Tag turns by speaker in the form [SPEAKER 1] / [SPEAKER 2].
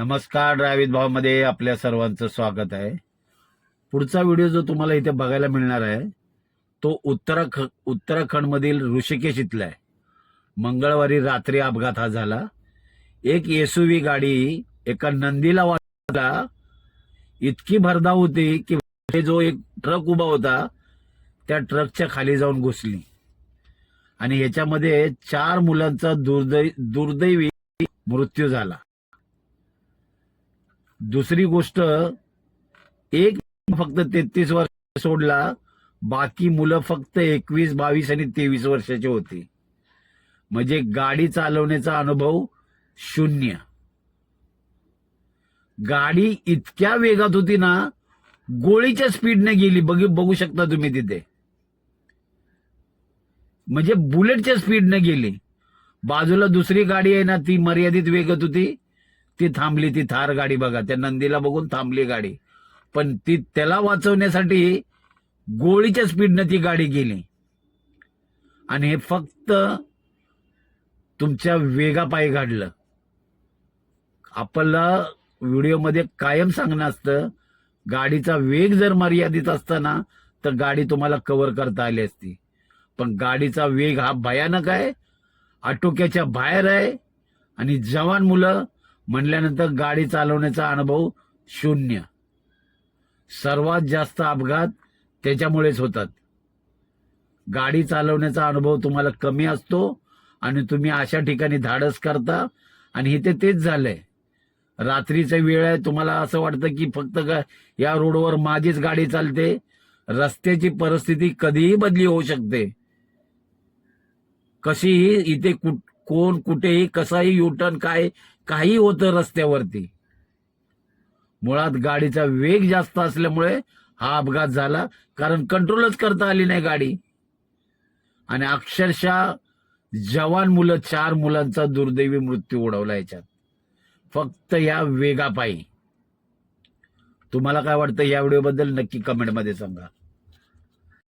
[SPEAKER 1] नमस्कार ड्रायवित भावमध्ये आपल्या सर्वांचं स्वागत आहे. पुढचा व्हिडिओ जो तुम्हाला इथे बघायला मिळणार आहे तो उत्तराख उत्तराखंडमधील ऋषिकेश इथला आहे. मंगळवारी रात्री अपघात हा झाला. एक एसयूव्ही गाडी एका नंदीला वाटला इतकी भरधाव होती की जो एक ट्रक उभा होता त्या ट्रकच्या खाली जाऊन घुसली. आणि याच्यामध्ये चार मुलांचा दुर्दै दुर्दैवी मृत्यू झाला. दुसरी गोष्ट एक फक्त तेहतीस वर्ष सोडला बाकी मुलं फक्त एकवीस बावीस आणि तेवीस वर्षाची होती. म्हणजे गाडी चालवण्याचा अनुभव शून्य. गाडी इतक्या वेगात होती ना गोळीच्या स्पीडने गेली. बघू बघू शकता तुम्ही तिथे. म्हणजे बुलेटच्या स्पीडने गेली. बाजूला दुसरी गाडी आहे ना ती मर्यादित वेगत होती. ती थांबली ती थार गाडी बघा. त्या नंदीला बघून थांबली गाडी. पण ती त्याला वाचवण्यासाठी गोळीच्या स्पीडनं ती गाडी गेली. आणि हे फक्त तुमच्या वेगापायी घडलं. आपल्याला व्हिडिओमध्ये कायम सांगणं असतं गाडीचा वेग जर मर्यादित असताना तर गाडी तुम्हाला कव्हर करता आली असती. पण गाडीचा वेग हा भयानक आहे आटोक्याच्या बाहेर आहे आणि जवान मुलं म्हणल्यानंतर गाडी चालवण्याचा अनुभव शून्य. सर्वात जास्त अपघात त्याच्यामुळेच होतात. गाडी चालवण्याचा अनुभव तुम्हाला कमी असतो आणि तुम्ही अशा ठिकाणी धाडस करता आणि इथे तेच झालंय. रात्रीचा वेळ आहे तुम्हाला असं वाटतं की फक्त या रोडवर माझीच गाडी चालते. रस्त्याची परिस्थिती कधीही बदली होऊ शकते. कशीही इथे कुठ कोण कुठेही कसाही युटर्न काय काही होतं रस्त्यावरती. मुळात गाडीचा वेग जास्त असल्यामुळे हा अपघात झाला कारण कंट्रोलच करता आली नाही गाडी. आणि अक्षरशः जवान मुलं चार मुलांचा दुर्दैवी मृत्यू उडवला याच्यात. फक्त या वेगापायी. तुम्हाला काय वाटतं या व्हिडिओबद्दल नक्की कमेंटमध्ये सांगा.